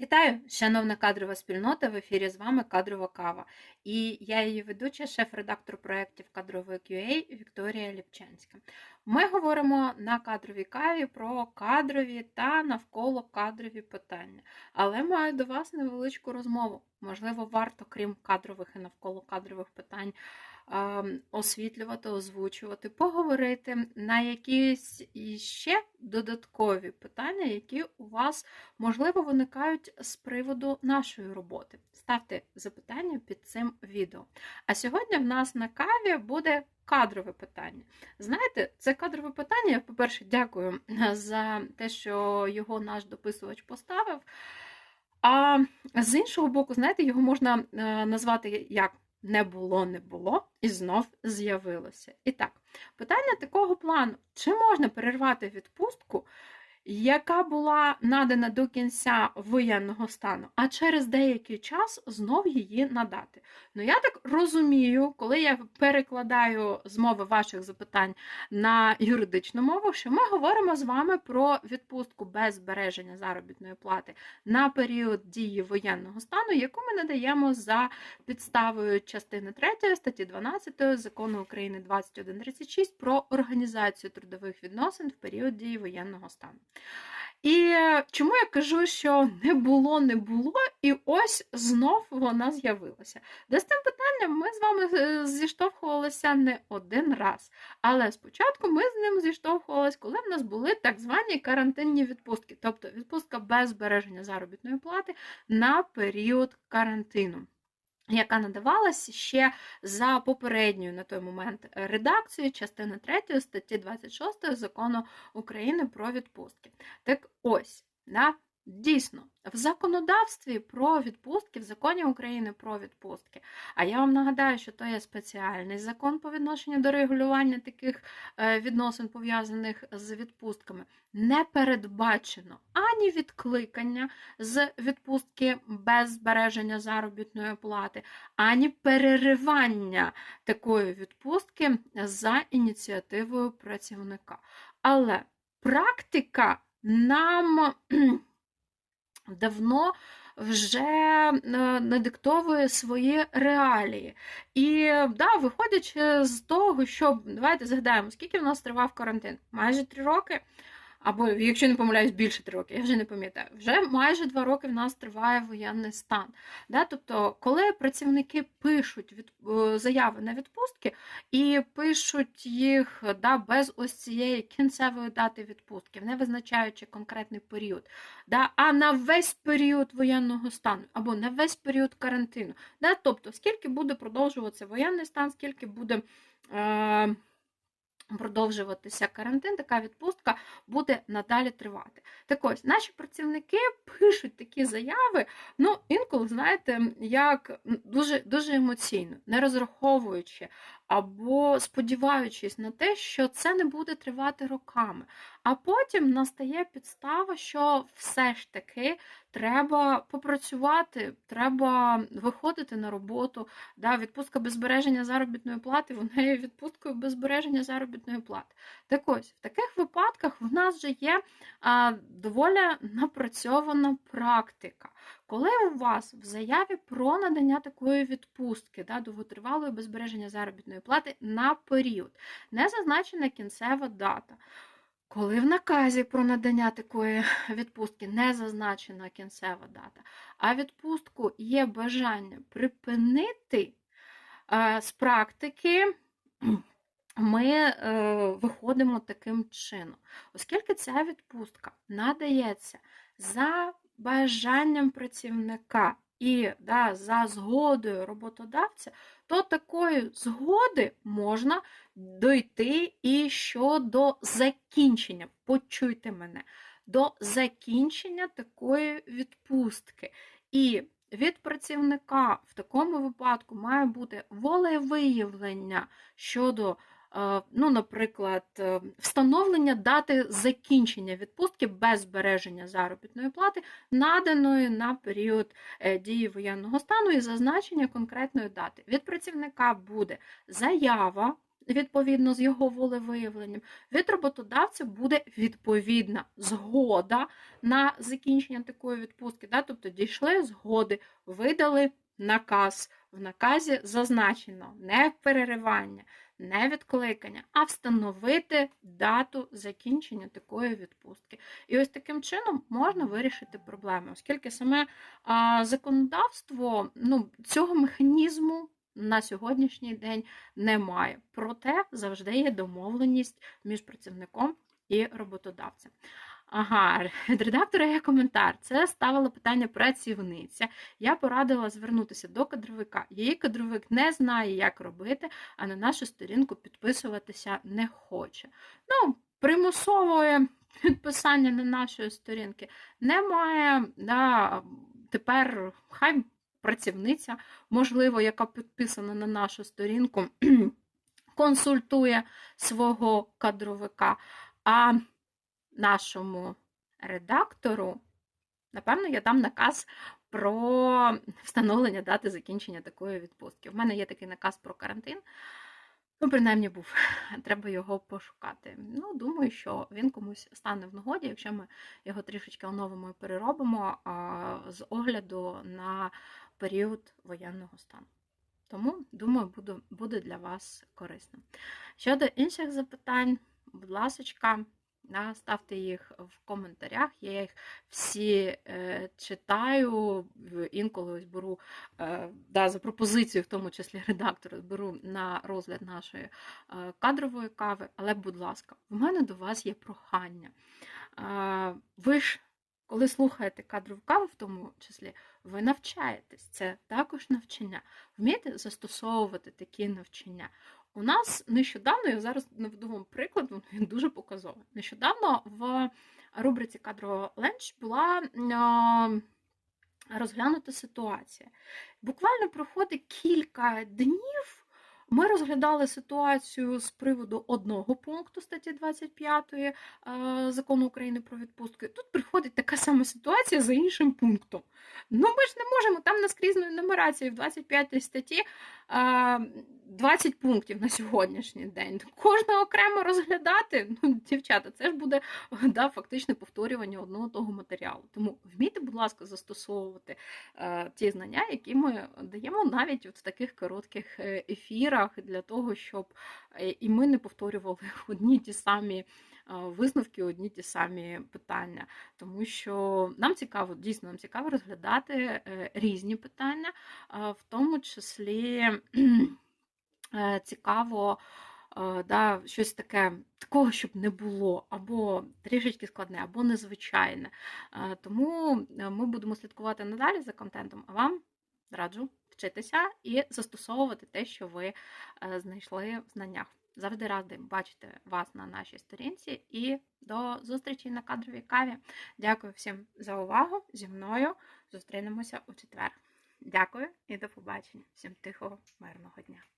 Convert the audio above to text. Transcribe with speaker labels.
Speaker 1: Вітаю, шановна кадрова спільнота. В ефірі з вами кадрова кава. І я її ведуча, шеф-редактор проєктів кадрової QA Вікторія Ліпчанська. Ми говоримо на кадровій каві про кадрові та навколо кадрові питання. Але маю до вас невеличку розмову. Можливо, варто, крім кадрових і навколо кадрових питань, освітлювати, озвучувати, поговорити на якісь іще додаткові питання, які у вас, можливо, виникають з приводу нашої роботи. Ставте запитання під цим відео. А сьогодні в нас на каві буде кадрове питання. Знаєте, це кадрове питання. Я, по-перше, дякую за те, що його наш дописувач поставив. А з іншого боку, знаєте, його можна е, назвати як не було, не було, і знов з'явилося. І так, питання такого плану: чи можна перервати відпустку, яка була надана до кінця воєнного стану, а через деякий час знов її надати? Ну, я так розумію, коли я перекладаю з мови ваших запитань на юридичну мову, що ми говоримо з вами про відпустку без збереження заробітної плати на період дії воєнного стану, яку ми надаємо за підставою частини 3 статті 12 закону України 2136 про організацію трудових відносин в період дії воєнного стану. І чому я кажу, що не було, не було, і ось знов вона з'явилася. Де з цим питанням ми з вами е, зіштовхувалися не один раз. Але спочатку ми з ним зіштовхувалися, коли в нас були так звані карантинні відпустки, тобто відпустка без збереження заробітної плати на період карантину яка надавалася ще за попередньою на той момент редакцією частини 3 статті 26 закону України про відпустки. Так ось, да, Дійсно, в законодавстві про відпустки, в законі України про відпустки. А я вам нагадаю, що то є спеціальний закон по відношенню до регулювання таких е, відносин, пов'язаних з відпустками, не передбачено ані відкликання з відпустки без збереження заробітної плати, ані переривання такої відпустки за ініціативою працівника. Але практика нам давно вже е, надиктовує свої реалії. І да, виходячи з того, що давайте згадаємо, скільки в нас тривав карантин? Майже три роки або, якщо не помиляюсь, більше три роки, я вже не пам'ятаю. Вже майже два роки в нас триває воєнний стан. Да? Тобто, коли працівники пишуть від, е, заяви на відпустки і пишуть їх да, без ось цієї кінцевої дати відпустки, не визначаючи конкретний період, да, а на весь період воєнного стану або на весь період карантину. Да? Тобто, скільки буде продовжуватися воєнний стан, скільки буде. Е- продовжуватися карантин, така відпустка буде надалі тривати. Так ось, наші працівники пишуть такі заяви, ну, інколи, знаєте, як дуже дуже емоційно, не розраховуючи або сподіваючись на те, що це не буде тривати роками. А потім настає підстава, що все ж таки треба попрацювати, треба виходити на роботу. Да, Відпустка без збереження заробітної плати, вона є відпусткою без збереження заробітної плати. Так ось, в таких випадках в нас вже є а, доволі напрацьована практика. Коли у вас в заяві про надання такої відпустки, да, довготривалої без збереження заробітної плати на період, не зазначена кінцева дата. Коли в наказі про надання такої відпустки не зазначена кінцева дата, а відпустку є бажання припинити е, з практики, ми е, виходимо таким чином. Оскільки ця відпустка надається за бажанням працівника. І да, за згодою роботодавця, то такої згоди можна дойти і щодо закінчення, почуйте мене, до закінчення такої відпустки. І від працівника в такому випадку має бути волевиявлення щодо ну, наприклад, е, встановлення дати закінчення відпустки без збереження заробітної плати, наданої на період е, дії воєнного стану і зазначення конкретної дати. Від працівника буде заява відповідно з його волевиявленням, від роботодавця буде відповідна згода на закінчення такої відпустки. Да? Тобто дійшли згоди, видали наказ. В наказі зазначено не переривання, не відкликання, а встановити дату закінчення такої відпустки. І ось таким чином можна вирішити проблеми, оскільки саме а, законодавство ну, цього механізму на сьогоднішній день немає. Проте завжди є домовленість між працівником і роботодавцем. Ага, редактора є коментар. Це ставило питання працівниця. Я порадила звернутися до кадровика. Її кадровик не знає, як робити, а на нашу сторінку підписуватися не хоче. Ну, примусової підписання на нашої сторінки немає. Да, Тепер хай працівниця, можливо, яка підписана на нашу сторінку, консультує свого кадровика. А нашому редактору, напевно, я дам наказ про встановлення дати закінчення такої відпустки. У мене є такий наказ про карантин. Ну, принаймні був, треба його пошукати. Ну, думаю, що він комусь стане в нагоді, якщо ми його трішечки оновимо і переробимо з огляду на період воєнного стану. Тому, думаю, буде, для вас корисно. Щодо інших запитань, будь ласка, ставте їх в коментарях. Я їх всі е, читаю, інколи ось беру е, да, за пропозицію, в тому числі редактора, беру на розгляд нашої е, кадрової кави. Але, будь ласка, в мене до вас є прохання. Е, ви ж, коли слухаєте кадрову каву, в тому числі, ви навчаєтесь. Це також навчання. Вмієте застосовувати такі навчання. У нас нещодавно, я зараз наведу вам приклад, він дуже показовий. Нещодавно в рубриці кадрового ленч була розглянута ситуація. Буквально проходить кілька днів. Ми розглядали ситуацію з приводу одного пункту статті 25 е, закону України про відпустки. Тут приходить така сама ситуація за іншим пунктом. Ну, ми ж не можемо там наскрізної нумерації в 25 статті 20 пунктів на сьогоднішній день. Кожного окремо розглядати, ну, дівчата, це ж буде да, фактичне повторювання одного того матеріалу. Тому вмійте, будь ласка, застосовувати е, ті знання, які ми даємо навіть от в таких коротких е, ефірах, для того, щоб е, і ми не повторювали одні ті самі. Висновки одні ті самі питання, тому що нам цікаво, дійсно нам цікаво розглядати різні питання, в тому числі Е, цікаво е, да, щось таке, такого, щоб не було, або трішечки складне, або незвичайне. Е, тому ми будемо слідкувати надалі за контентом, а вам раджу вчитися і застосовувати те, що ви знайшли в знаннях. Завжди ради бачити вас на нашій сторінці і до зустрічі на кадровій каві. Дякую всім за увагу. Зі мною зустрінемося у четвер. Дякую і до побачення. Всім тихого, мирного дня.